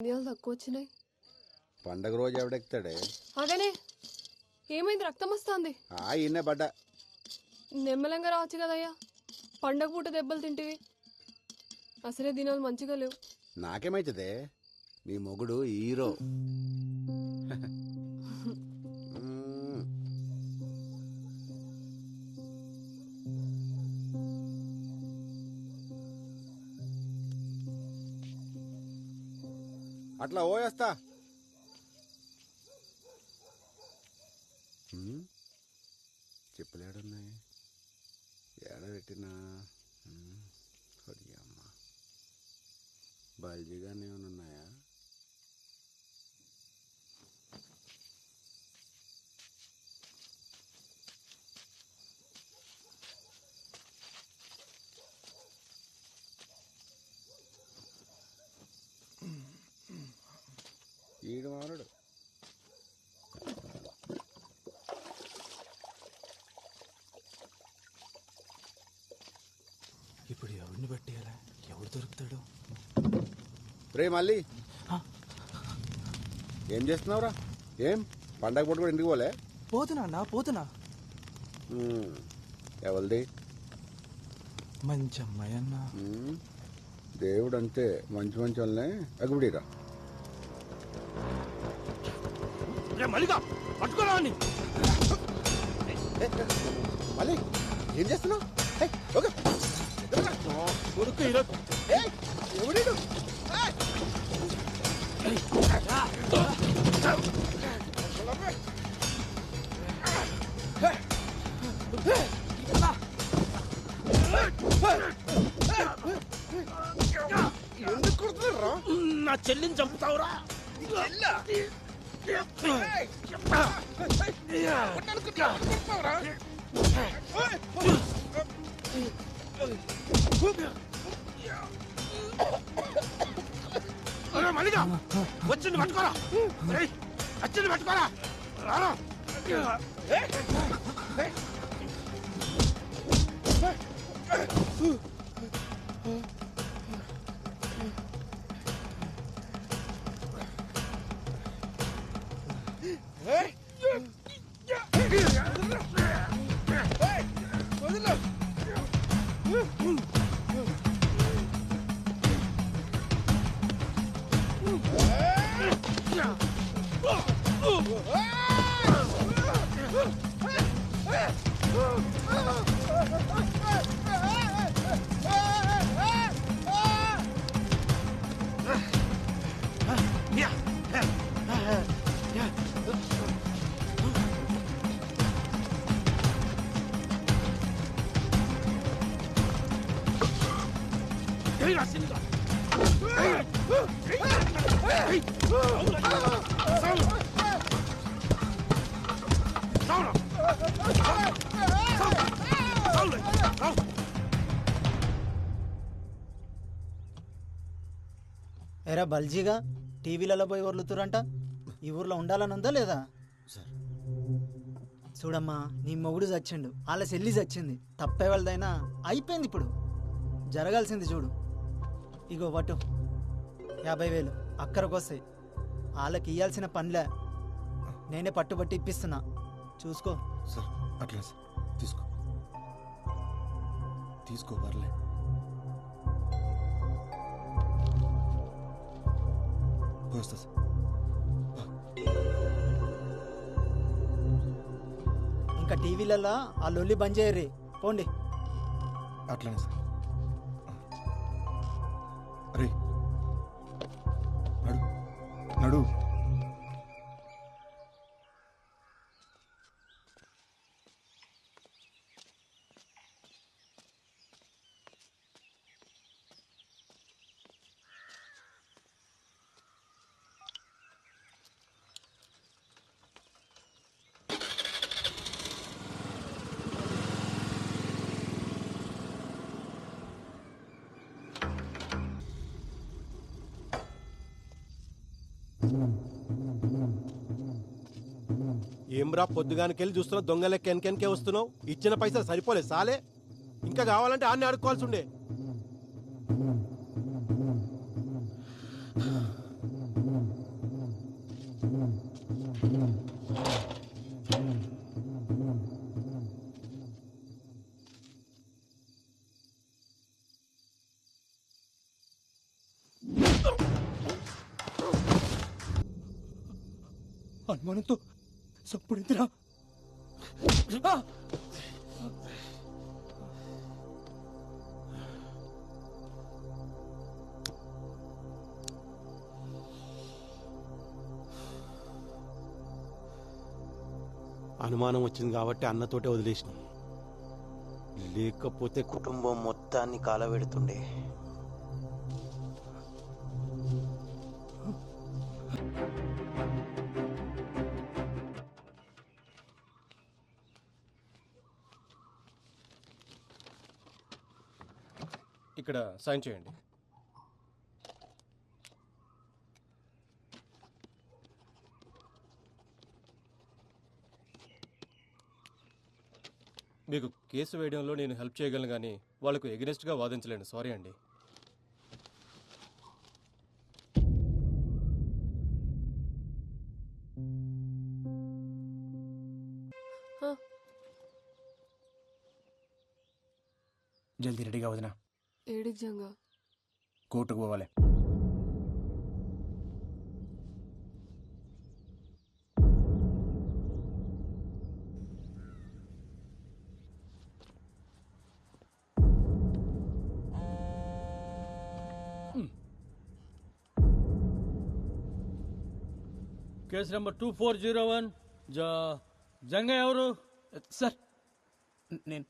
తక్కువ వచ్చినాయి. పండగ రోజు ఎవడెక్తాడే అదేనే ఏమైంది రక్తం వస్తుంది? ఆ ఈయనే పడ్డా. నెమ్మలంగా రావచ్చు కదయ్యా. పండగ పూట దెబ్బలు తింటివి. అసలే దినాలు మంచిగా లేవు. నాకేమైతుందే? నీ మొగుడు హీరో. అట్లా ఓయేస్తా. చెప్పలేడున్నాయి ఏడ పెట్టినా? ఈడు మారడు ఇప్పుడు ఎవరిని పట్టేయాలా? ఎవడు దొరుకుతాడు? రే మళ్ళీ ఏం చేస్తున్నావురా? ఏం? పండగ పూట కూడా ఇంటికి పోలే? పోతున్నా అన్నా పోతున్నా. ఎవరిది? మంచి అమ్మాయి అన్న. దేవుడు అంతే మంచి మంచి వాళ్ళనే అగుబడిరా మల్లిగా పట్టుకోరా మళ్ళీ ఏం చేస్తున్నావు. కొడుకు ఈరోజు? ఏయ్. ఎందుకు కొడుతున్నారా నా చెల్లిని చంపుతావురా మల్లిగా వచ్చింది పట్టుకోరా వచ్చింది పట్టుకోరా రారా. యా. ఎరా బల్జీగా? టీవీలలో పోయి వరులుతురంట ఈ ఊర్లో ఉండాలని ఉందా లేదా? సార్. చూడమ్మా నీ మొగుడు చచ్చిండు. వాళ్ళ చెల్లి చచ్చింది. తప్పే వాళ్ళదైనా అయిపోయింది ఇప్పుడు. జరగాల్సింది చూడు. ఇగో వటు యాభై వేలు. అక్కడికి వస్తాయి వాళ్ళకి ఇయ్యాల్సిన పనిలే నేనే పట్టుబట్టి ఇప్పిస్తున్నా. చూసుకో. సార్ అట్లా సార్. తీసుకో. తీసుకో వస్తా సార్ ఇంకా టీవీలలో ఆ లొల్లి బంద్ చేయర్రి పోండి. అట్లానే సార్. ఏమ్రా పొద్దుగానికెళ్ళి చూస్తున్నావు దొంగలే కెనకెన్కే వస్తున్నావు? ఇచ్చిన పైసలు సరిపోలే సాలే? ఇంకా కావాలంటే ఆన్ని అడుక్కోవాల్సి ఉండే. అనుమానంతో సప్పుడెందురా అనుమానం వచ్చింది కాబట్టి అన్నతోటే వదిలేసినాం. లేకపోతే కుటుంబం మొత్తాన్ని కాలవెడుతుండే. ఇక్కడ సైన్ చేయండి. మీకు కేసు వేయడంలో నేను హెల్ప్ చేయగలను కానీ వాళ్ళకు ఎగనెస్ట్గా వాదించలేను. సారీ అండి. జల్దీ రెడీగా వదినా. ఏడికి జంగా కోర్టుకు పోవాలి. Case number two four zero one. Janga ఎవరు? సార్ నేను.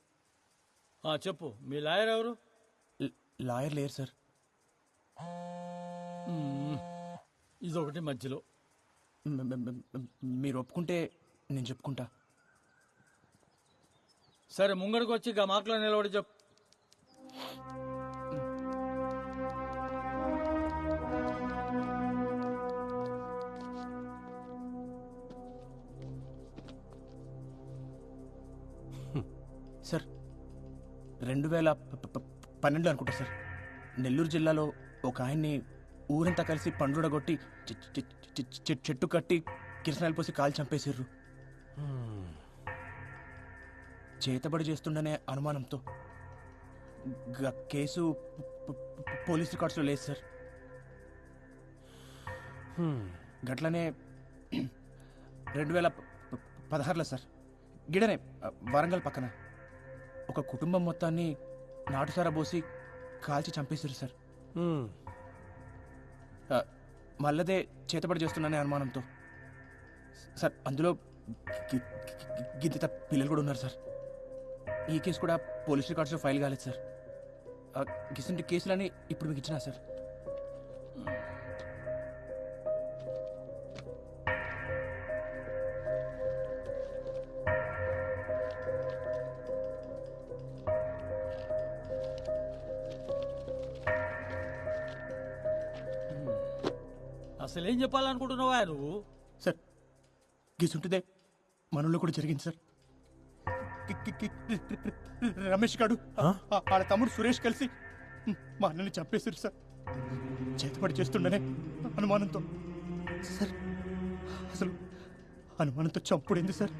ఆ, చెప్పు. మీ లాయర్ ఎవరు? లాయర్ లేరు సార్. ఇదొకటి మధ్యలో. మీరు ఒప్పుకుంటే నేను చెప్పుకుంటా. సరే ముంగడికి వచ్చి గా మాటలో నిలబడి చెప్పు. సార్ రెండు వేల పన్నెండులో అనుకుంటా సార్. నెల్లూరు జిల్లాలో ఒక ఆయన్ని ఊరంతా కలిసి పండుడగొట్టి చె- చెట్టు కట్టి కిరసనాలు పోసి కాలు చంపేసిర్రు. చేతబడి చేస్తుండనే అనుమానంతో. గ- కేసు పోలీస్ రికార్డ్స్లో లేదు సార్. గట్లనే రెండు వేల పదహారులో సార్. గిడనే వరంగల్ పక్కన. ఒక కుటుంబం మొత్తాన్ని నాటుసారా పోసి కాల్చి చంపేశారు సార్. మళ్ళదే చేతబడి చేస్తున్నానే అనుమానంతో. సార్ అందులో గిద్దిత పిల్లలు కూడా ఉన్నారు సార్. ఈ కేసు కూడా పోలీస్ రికార్డ్స్లో ఫైల్ కాలేదు సార్. గిసంటి కేసులని ఇప్పుడు మీకు ఇచ్చినా సార్. అసలు ఏం చెప్పాలనుకుంటున్నావా నువ్వు? సార్ గిసుంటిదే మనలో కూడా జరిగింది సార్. కి- కి- కి- రమేష్ గాడు వాళ్ళ తమ్ముడు సురేష్ కలిసి మా అన్నని చంపేశారు సార్. చేతపడి చేస్తుండనే అనుమానంతో. సార్ అసలు అనుమానంతో చంపుడైంది సార్?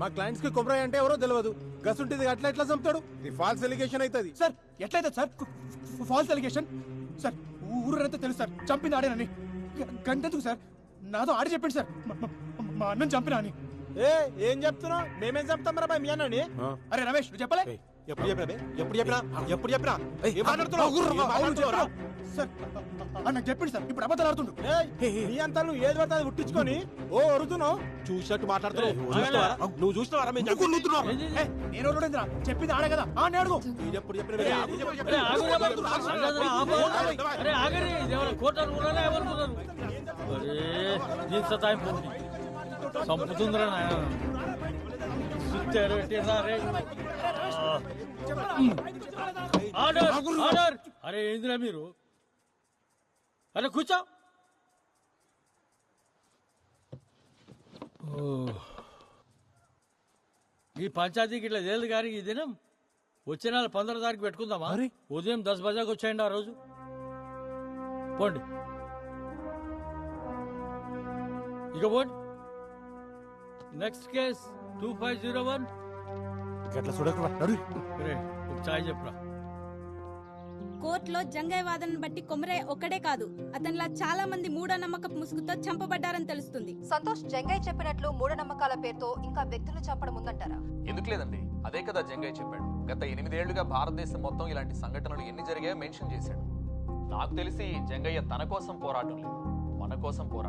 మా క్లయింట్స్కి కొబ్బరి అంటే ఎవరో తెలియదు గసుంటిది అట్లా ఎట్లా చంపుతాడు? ఇది ఫాల్స్ ఎలిగేషన్ అవుతుంది సార్ ఎట్లయితే సార్ ఫాల్స్ అలిగేషన్ సార్ ఊరంతా తెలుసు సార్ చంపింది ఆడేనని. గంటెందుకు సార్? నాతో ఆడి చెప్పండి సార్. మా- అన్నని చంపినా అని. ఏ ఏం చెప్తున్నావు? మేమేం చెప్తాం రా మీ అన్నని? అరే రమేష్ నువ్వు చెప్పలే? ఎప్పుడు చెప్పినా? ఎప్పుడు చెప్పినా? ఎప్పుడు చెప్పినా? ఏం మాట్లాడుతున్నావురా? సార్ ఆ, నాకు చెప్పింది సార్ ఇప్పుడు అబద్ధాలు ఆడుతుండు. నీ అంతా నువ్వు ఏది పడితే అది ఓ అరుతున్నావు చూసినట్టు మాట్లాడుతున్నావు. నువ్వు చూసినావా? నువ్వు చూసినావా మేము నేను ఎవరుడేంద్రా చెప్పింది ఆడే కదా. ఆ అడుగు. ఇది ఎప్పుడు చెప్పిన నాయన. Order order. అరే ఏందిరా మీరు? అరే కూర్చో. ఈ పంచాయతీకి ఇట్లా లేదు కానీ ఈ దినం వచ్చే నెల పంద్రహ తారీఖు పెట్టుకుందామా? ఉదయం దస్ బజాకి వచ్చేయండి ఆ రోజు. పోండి. ఇక పోండి. Next case two five zero one. గట్ల చూడకు నడు రే ఒక చాయ్ చెప్పురా. కోర్టులో జంగయ్య వాదనను బట్టి కొమరయ్య ఒక్కడే కాదు అతనిలా చాలా మంది మూఢనమ్మకపు ముసుగుతో చంపబడ్డారని తెలుస్తుంది. సంతోష్ జంగయ్య చెప్పినట్లు మూఢనమ్మకాల పేరుతో ఇంకా వ్యక్తులు చంపడం ఉందంటారా ఎందుకు లేదండి? అదే కదా జంగయ్య చెప్పాడు. గత ఎనిమిదేళ్ళుగా భారతదేశం మొత్తం ఇలాంటి సంఘటనలు ఎన్ని జరిగాయో మెన్షన్ చేశాడు. నాకు తెలిసి జంగయ్య తన కోసం పోరాటం లేదు. మన కోసం పోరాటం